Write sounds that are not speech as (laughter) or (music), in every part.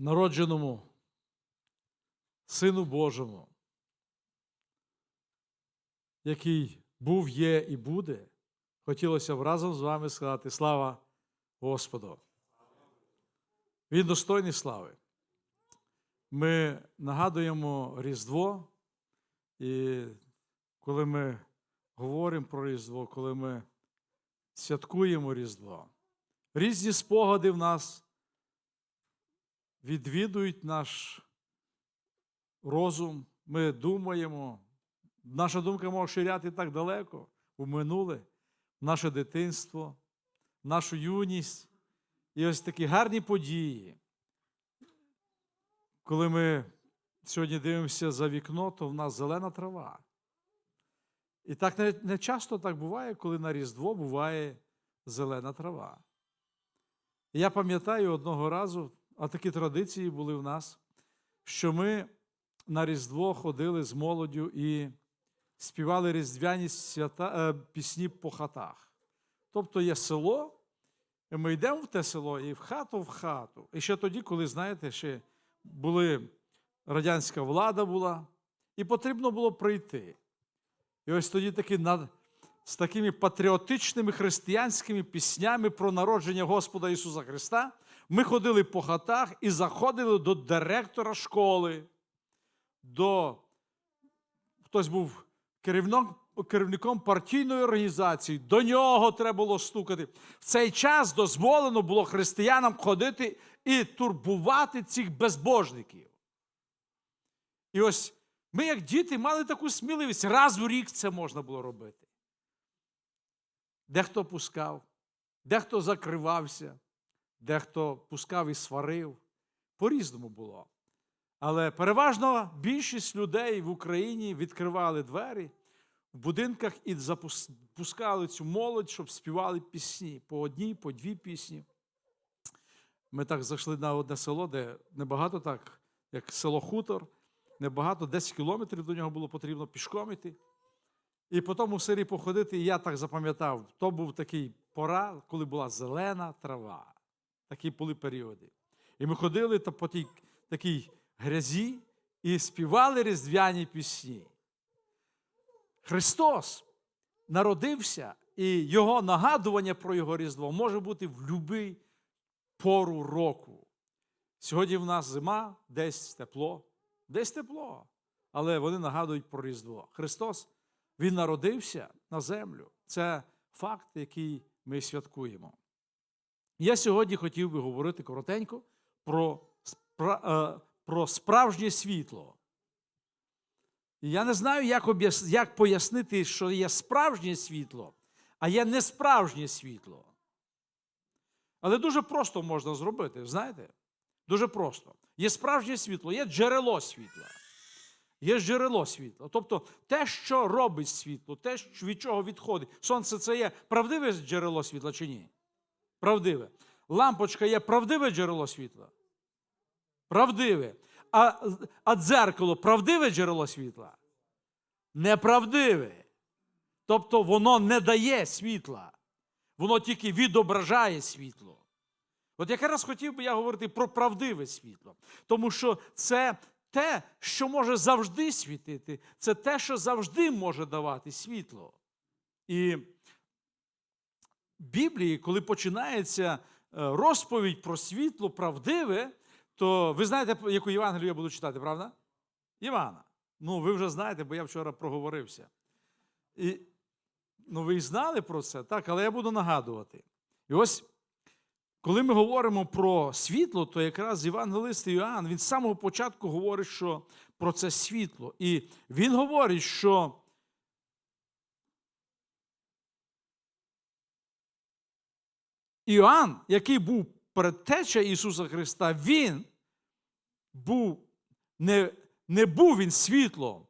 народженому Сину Божому, який був, є і буде, хотілося б разом з вами сказати слава Господу. Він достойний слави. Ми нагадуємо Різдво, і коли ми говоримо про Різдво, коли ми святкуємо Різдво, різні спогади в нас відвідують наш розум, ми думаємо, наша думка може ширяти так далеко, у минуле, наше дитинство, нашу юність. І ось такі гарні події. Коли ми сьогодні дивимося за вікно, то в нас зелена трава. І так не, часто так буває, коли на Різдво буває зелена трава. Я пам'ятаю одного разу, а такі традиції були в нас, що ми на Різдво ходили з молоддю і співали різдвяні свята, е, пісні по хатах. Тобто є село, і ми йдемо в те село і в хату в хату. І ще тоді, коли, знаєте, ще були радянська влада була, і потрібно було прийти. І ось тоді такі над, з такими патріотичними християнськими піснями про народження Господа Ісуса Христа ми ходили по хатах і заходили до директора школи, до хтось був керівником, керівником партійної організації, до нього треба було стукати. В цей час дозволено було християнам ходити і турбувати цих безбожників. І ось ми, як діти, мали таку сміливість. Раз у рік це можна було робити. Дехто пускав, дехто закривався, дехто пускав і сварив. По-різному було. Але переважно більшість людей в Україні відкривали двері в будинках і запускали цю молодь, щоб співали пісні по одній, по дві пісні. Ми так зайшли на одне село, де небагато так, як село Хутор, небагато, 10 кілометрів до нього було потрібно пішком іти. І по тому селі походити, і я так запам'ятав, то був такий пора, коли була зелена трава. Такі були періоди. І ми ходили по тій такій грязі і співали різдвяні пісні. Христос народився, і Його нагадування про Його Різдво може бути в будь-який пору року. Сьогодні в нас зима, десь тепло, десь тепло. Але вони нагадують про Різдво. Христос, Він народився на землю. Це факт, який ми святкуємо. Я сьогодні хотів би говорити коротенько про, е, про справжнє світло. Я не знаю, як, як пояснити, що є справжнє світло, а є несправжнє світло. Але дуже просто можна зробити, знаєте? Дуже просто. Є справжнє світло, є джерело світла. Є джерело світла. Тобто те, що робить світло, те, від чого відходить. Сонце це є правдиве джерело світла чи ні? Правдиве. Лампочка є правдиве джерело світла? Правдиве. А, а дзеркало правдиве джерело світла? Неправдиве. Тобто воно не дає світла. Воно тільки відображає світло. От якраз хотів би я говорити про правдиве світло. Тому що це те, що може завжди світити, це те, що завжди може давати світло. І Біблії, коли починається е, розповідь про світло правдиве, то ви знаєте, яку Євангелію я буду читати, правда? Івана. Ну, ви вже знаєте, бо я вчора проговорився. І, ну, ви і знали про це, так, але я буду нагадувати. І ось, коли ми говоримо про світло, то якраз Євангелист Іоанн, він з самого початку говорить, що про це світло. І він говорить, що Іоанн, який був предтеча Ісуса Христа, він був не, не був він світлом.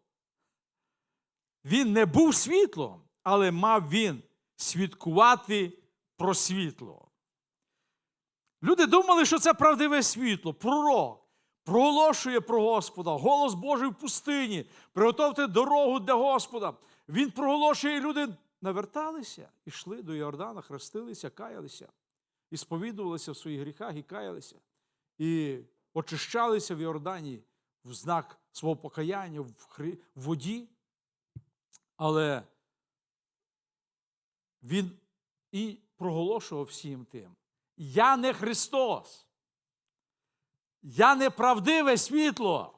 Він не був світлом, але мав він свідкувати про світло. Люди думали, що це правдиве світло, пророк. Проголошує про Господа, голос Божий в пустині, приготовте дорогу для Господа. Він проголошує, і люди наверталися, йшли до Йордана, хрестилися, каялися, і сповідувалися в своїх гріхах і каялися. І очищалися в Йордані в знак свого покаяння в, воді, але він і проголошував всім тим: Я не Христос, я не правдиве світло.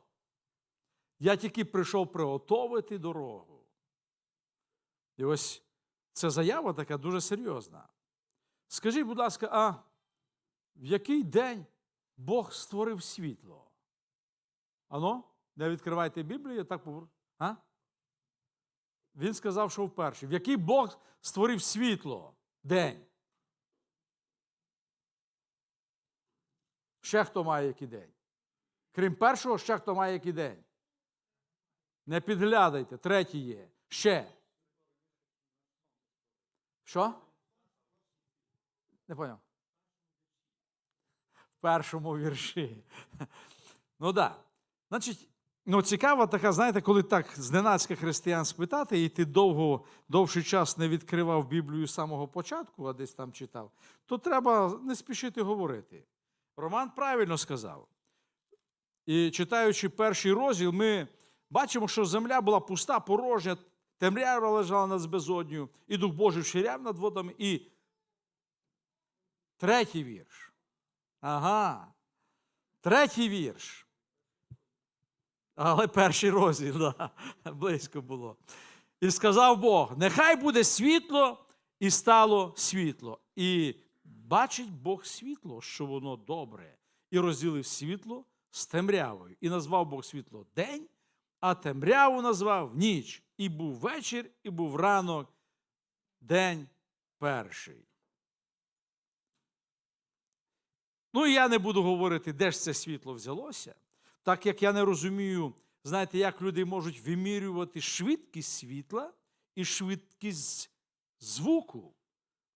Я тільки прийшов приготовити дорогу. І ось ця заява така дуже серйозна. Скажіть, будь ласка, а в який день Бог створив світло? Ано? Не відкривайте Біблію, так повер... А? Він сказав, що вперше. В який Бог створив світло? День. Ще хто має який день? Крім першого, ще хто має який день? Не підглядайте, третій є. Ще. Що? Не поняв. В першому вірші. Ну так. Да. Значить, ну, цікава така, знаєте, коли так зненацька християн спитати, і ти довго, довший час не відкривав Біблію з самого початку, а десь там читав, то треба не спішити говорити. Роман правильно сказав. І читаючи перший розділ, ми бачимо, що земля була пуста, порожня, темрява лежала над безодню, і Дух Божий ширяв над водами. І третій вірш. Ага. Третій вірш. Але перший розділ, да, близько було. І сказав Бог: нехай буде світло, і стало світло. І бачить Бог світло, що воно добре, і розділив світло з темрявою. І назвав Бог світло день, а темряву назвав ніч. І був вечір, і був ранок, день перший. Ну, і я не буду говорити, де ж це світло взялося, так як я не розумію, знаєте, як люди можуть вимірювати швидкість світла і швидкість звуку.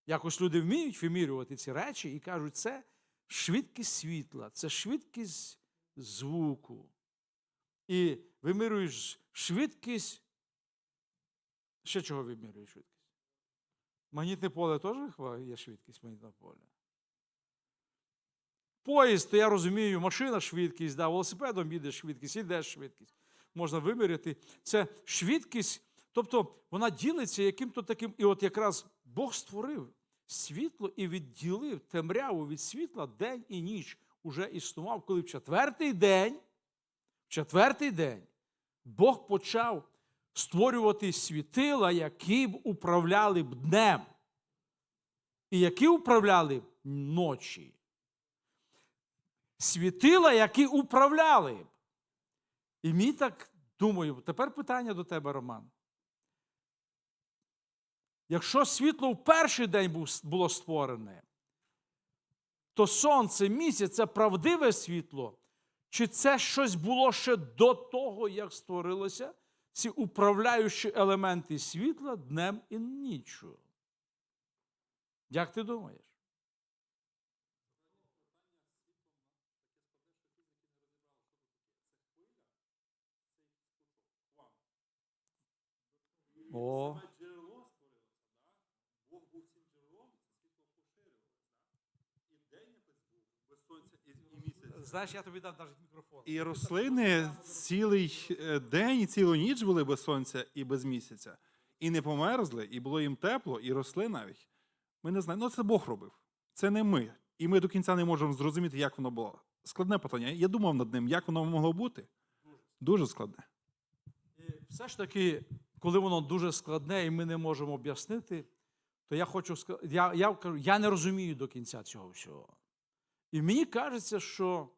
Якось люди вміють вимірювати ці речі і кажуть, це швидкість світла, це швидкість звуку. І вимірюєш швидкість. Ще чого вимірюєш швидкість? Магнітне поле теж є швидкість магнітного поля. Поїзд, то я розумію, машина швидкість, да, велосипедом їде швидкість, іде швидкість. Можна виміряти. Це швидкість, тобто вона ділиться яким-то таким. І от якраз Бог створив світло і відділив темряву від світла день і ніч уже існував, коли в четвертий день, в четвертий день Бог почав створювати світила, які б управляли б днем. І які управляли б ночі світила, які управляли. б. І мій так думаю, тепер питання до тебе, Роман. Якщо світло в перший день було створене, то сонце, місяць це правдиве світло, чи це щось було ще до того, як створилося ці управляючі елементи світла днем і ніччю? Як ти думаєш? О. джерело створилося, да? Бог був цим джерелом, це світло поширювалося. Да? І день якось був без сонця і, і місяця. Знаєш, я тобі дам навіть мікрофон. І рослини цілий е, день і цілу ніч були без сонця і без місяця. І не померзли, і було їм тепло, і росли навіть. Ми не знаємо. Ну, це Бог робив. Це не ми. І ми до кінця не можемо зрозуміти, як воно було. Складне питання. Я думав над ним, як воно могло бути. Дуже складне. І все ж таки, коли воно дуже складне і ми не можемо об'яснити, то я хочу сказати, я, я я не розумію до кінця цього всього. І мені кажеться, що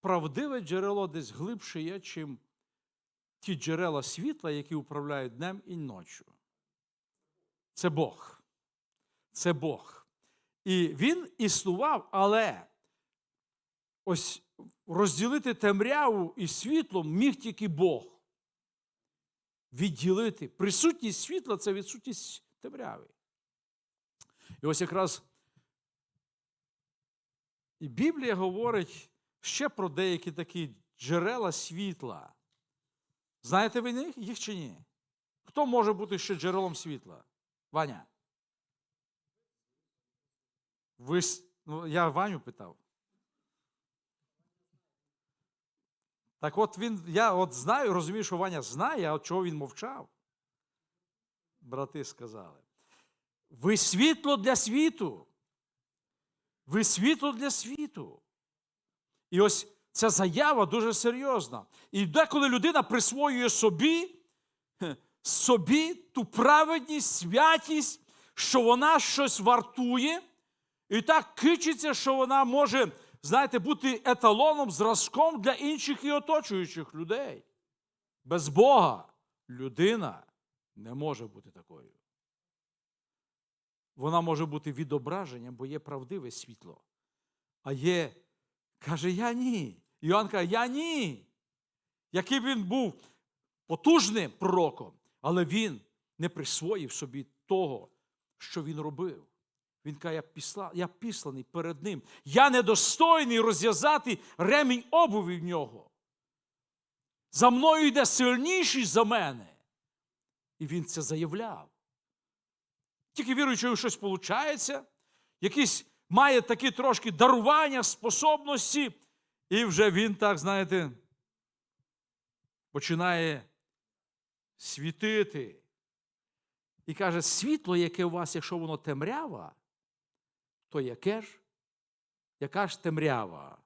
правдиве джерело десь глибше є, чим ті джерела світла, які управляють днем і ночі. Це Бог. Це Бог. І він існував, але ось розділити темряву і світло міг тільки Бог відділити. Присутність світла це відсутність темряви. І ось якраз і Біблія говорить ще про деякі такі джерела світла. Знаєте ви них, їх чи ні? Хто може бути ще джерелом світла? Ваня? Ви, ну, я Ваню питав. Так от він, я от знаю, розумію, що Ваня знає, а от чого він мовчав. Брати сказали. Ви світло для світу. Ви світло для світу. І ось ця заява дуже серйозна. І деколи людина присвоює собі, собі ту праведність, святість, що вона щось вартує, і так кичиться, що вона може, знаєте, бути еталоном, зразком для інших і оточуючих людей. Без Бога людина не може бути такою. Вона може бути відображенням, бо є правдиве світло. А є, каже, я ні. Іоанн каже, я ні. Який він був потужним пророком, але він не присвоїв собі того, що він робив. Він каже, я, післа, я післаний перед ним. Я недостойний розв'язати ремінь обуві в нього. За мною йде сильніший за мене. І він це заявляв. Тільки віруючи, що щось виходить, якісь має такі трошки дарування, способності, і вже він так, знаєте, починає світити. І каже, світло, яке у вас, якщо воно темрява, то яке ж? Яка ж темрява?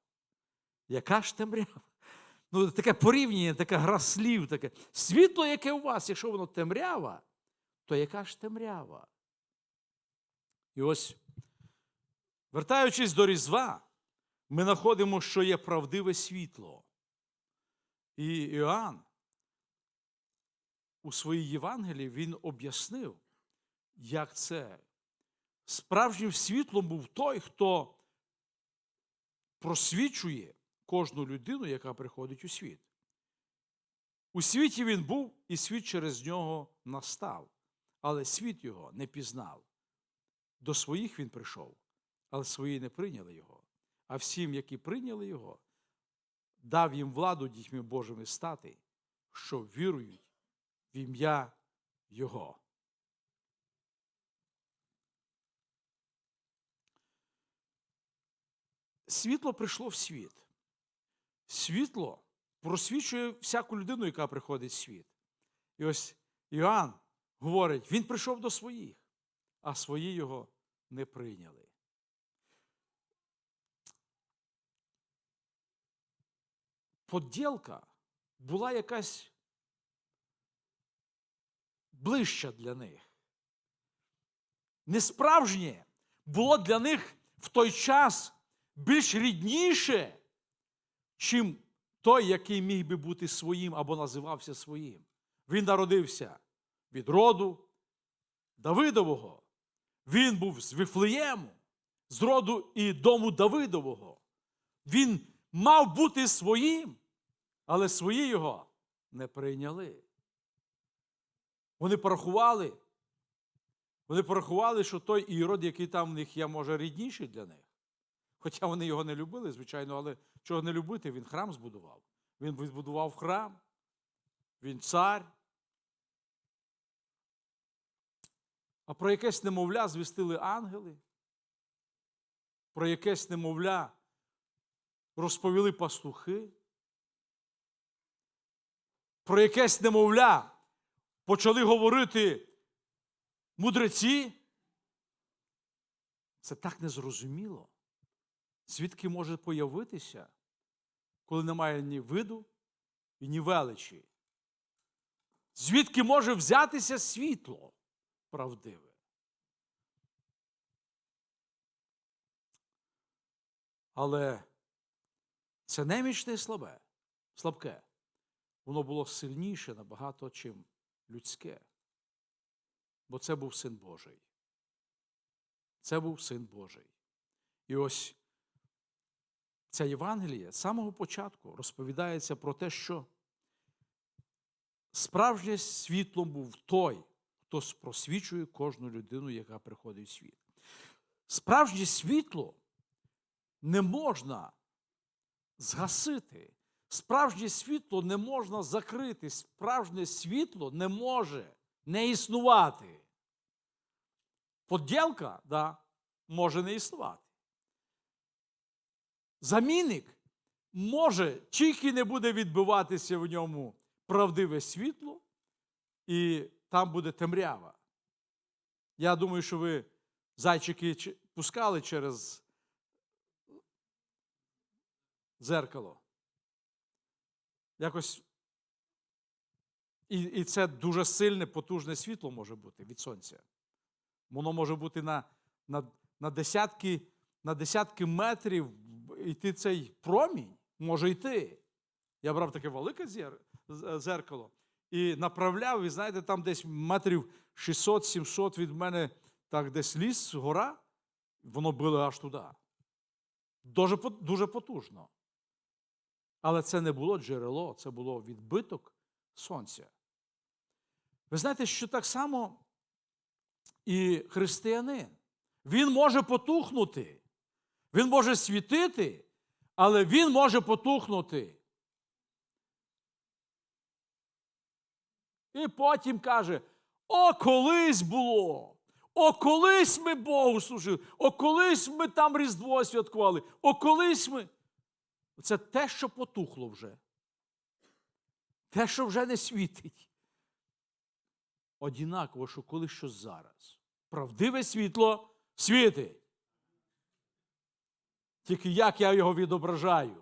Яка ж темрява? Ну, таке порівняння, така гра слів, таке. Світло, яке у вас, якщо воно темрява, то яка ж темрява? І ось, вертаючись до Різдва, ми знаходимо, що є правдиве світло. І Іоанн у своїй Євангелії він об'яснив, як це. Справжнім світлом був той, хто просвічує кожну людину, яка приходить у світ. У світі він був, і світ через нього настав, але світ його не пізнав. До своїх він прийшов, але свої не прийняли його. А всім, які прийняли його, дав їм владу дітьми Божими стати, що вірують в ім'я Його. Світло прийшло в світ. Світло просвічує всяку людину, яка приходить в світ. І ось Іоанн говорить, він прийшов до своїх, а свої його не прийняли. Поділка була якась ближча для них. Несправжнє було для них в той час більш рідніше, чим той, який міг би бути своїм або називався своїм. Він народився від роду Давидового. Він був з Вифлеєму, з роду і дому Давидового. Він мав бути своїм, але свої його не прийняли. Вони порахували, вони порахували, що той ірод, який там в них є, може рідніший для них. Хоча вони його не любили, звичайно, але чого не любити, він храм збудував. Він відбудував храм, він цар. А про якесь немовля звістили ангели. Про якесь немовля розповіли пастухи. Про якесь немовля почали говорити мудреці. Це так незрозуміло. Звідки може появитися, коли немає ні виду і ні величі? Звідки може взятися світло правдиве? Але це немічне і слабе, слабке. Воно було сильніше набагато, чим людське. Бо це був син Божий. Це був син Божий. І ось ця Євангелія з самого початку розповідається про те, що справжнє світлом був той, хто просвічує кожну людину, яка приходить в світ. Справжнє світло не можна згасити. Справжнє світло не можна закрити. Справжнє світло не може не існувати. Поділка, да, може не існувати. Замінник може, тільки не буде відбиватися в ньому правдиве світло, і там буде темрява. Я думаю, що ви зайчики пускали через дзеркало. Якось. І, і це дуже сильне, потужне світло може бути від сонця. Воно може бути на, на, на, десятки, на десятки метрів йти цей промінь, може йти. Я брав таке велике зеркало і направляв, і знаєте, там десь метрів 600-700 від мене, так десь ліс, гора, воно било аж туди. Дуже, дуже потужно. Але це не було джерело, це було відбиток сонця. Ви знаєте, що так само і християнин. Він може потухнути, він може світити, але він може потухнути. І потім каже: о, колись було! О, колись ми Богу служили, о, колись ми там Різдво святкували, о, колись ми. Це те, що потухло вже. Те, що вже не світить. Однаково, що коли що зараз. Правдиве світло світить. Тільки як я його відображаю.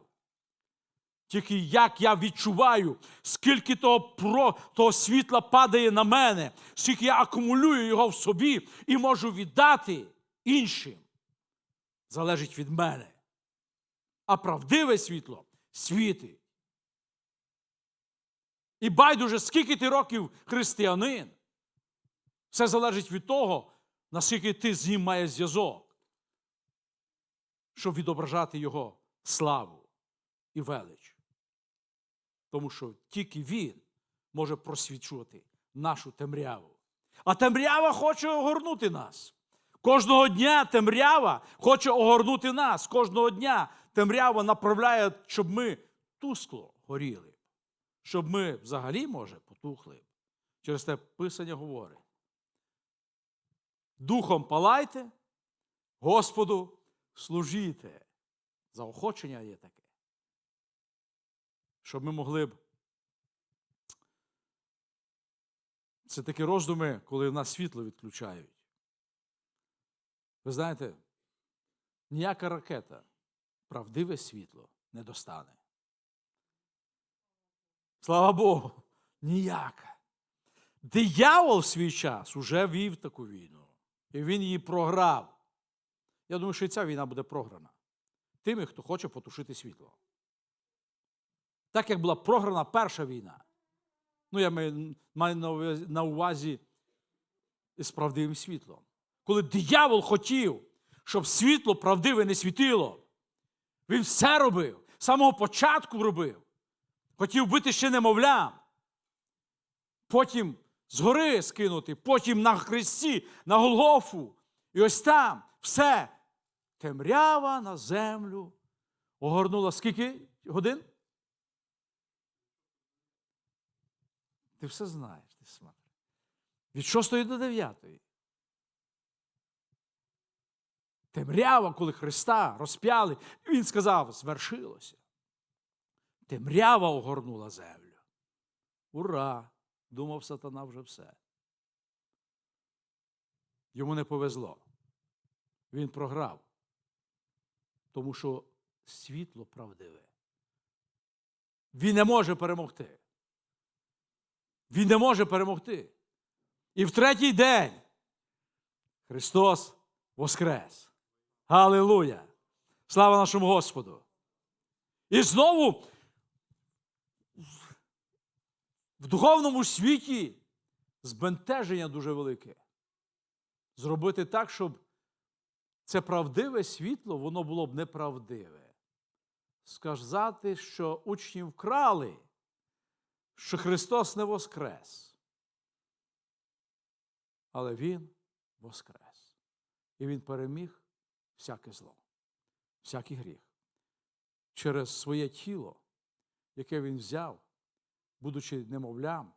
Тільки як я відчуваю, скільки того, про, того світла падає на мене, скільки я акумулюю його в собі і можу віддати іншим, залежить від мене. А правдиве світло світить. І байдуже, скільки ти років християнин, все залежить від того, наскільки ти з ним маєш зв'язок, щоб відображати його славу і велич. Тому що тільки він може просвічувати нашу темряву. А темрява хоче огорнути нас. Кожного дня темрява хоче огорнути нас. Кожного дня темрява направляє, щоб ми тускло горіли, щоб ми взагалі, може, потухли. Через те Писання говорить. Духом палайте, Господу служіте. Заохочення є таке. Щоб ми могли б. Це такі роздуми, коли в нас світло відключають. Ви знаєте, ніяка ракета правдиве світло не достане. Слава Богу, ніяка. Диявол в свій час уже вів таку війну. І він її програв. Я думаю, що і ця війна буде програна. Тими, хто хоче потушити світло. Так як була програна перша війна. Ну, я маю на увазі з правдивим світлом. Коли диявол хотів, щоб світло правдиве не світило, він все робив, з самого початку робив. Хотів бити ще немовлям. Потім згори скинути, потім на хресті, на Голгофу. І ось там все. Темрява на землю огорнула скільки годин? Ти все знаєш, ти смотри. Від 6 до 9. Темрява, коли Христа розп'яли, він сказав, звершилося. Темрява огорнула землю. Ура! Думав сатана вже все. Йому не повезло. Він програв. Тому що світло правдиве. Він не може перемогти. Він не може перемогти. І в третій день Христос воскрес. Галилуя! Слава нашому Господу! І знову в духовному світі збентеження дуже велике. Зробити так, щоб це правдиве світло, воно було б неправдиве. Сказати, що учні вкрали, що Христос не воскрес. Але Він воскрес. І Він переміг всяке зло, всякий гріх. Через своє тіло, яке Він взяв, будучи немовлям,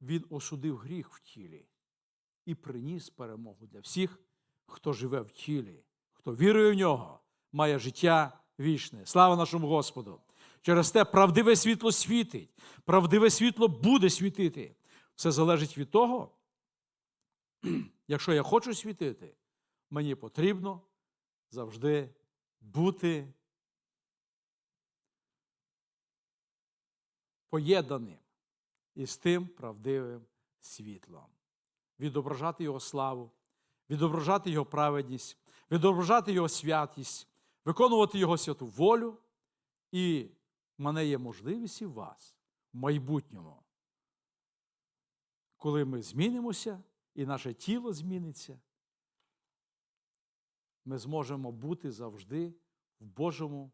Він осудив гріх в тілі і приніс перемогу для всіх, хто живе в тілі, хто вірує в нього, має життя вічне. Слава нашому Господу! Через те правдиве світло світить, правдиве світло буде світити. Все залежить від того, (clears throat) якщо я хочу світити, мені потрібно завжди бути поєднаним із тим правдивим світлом, відображати його славу, відображати його праведність, відображати його святість, виконувати його святу волю. І в мене є можливість і в вас в майбутньому, коли ми змінимося і наше тіло зміниться, ми зможемо бути завжди в Божому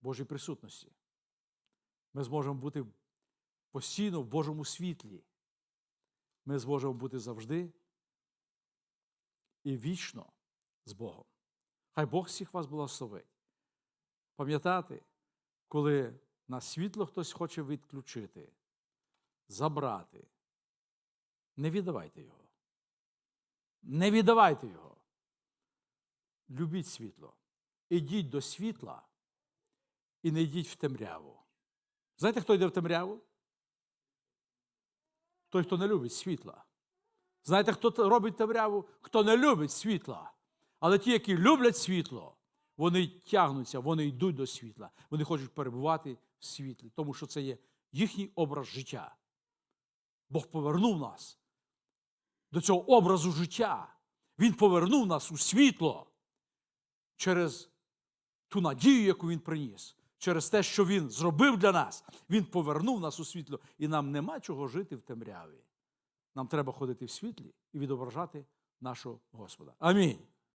Божій присутності. Ми зможемо бути постійно в Божому світлі. Ми зможемо бути завжди і вічно з Богом. Хай Бог всіх вас благословить. Пам'ятати, коли на світло хтось хоче відключити, забрати, не віддавайте його. Не віддавайте його. Любіть світло. Ідіть до світла і не йдіть в темряву. Знаєте, хто йде в темряву? Той, хто не любить світла. Знаєте, хто робить темряву? Хто не любить світла. Але ті, які люблять світло, вони тягнуться, вони йдуть до світла. Вони хочуть перебувати в світлі, тому що це є їхній образ життя. Бог повернув нас до цього образу життя. Він повернув нас у світло через ту надію, яку він приніс, через те, що він зробив для нас. Він повернув нас у світло, і нам нема чого жити в темряві. Нам треба ходити в світлі і відображати нашого Господа. Амінь.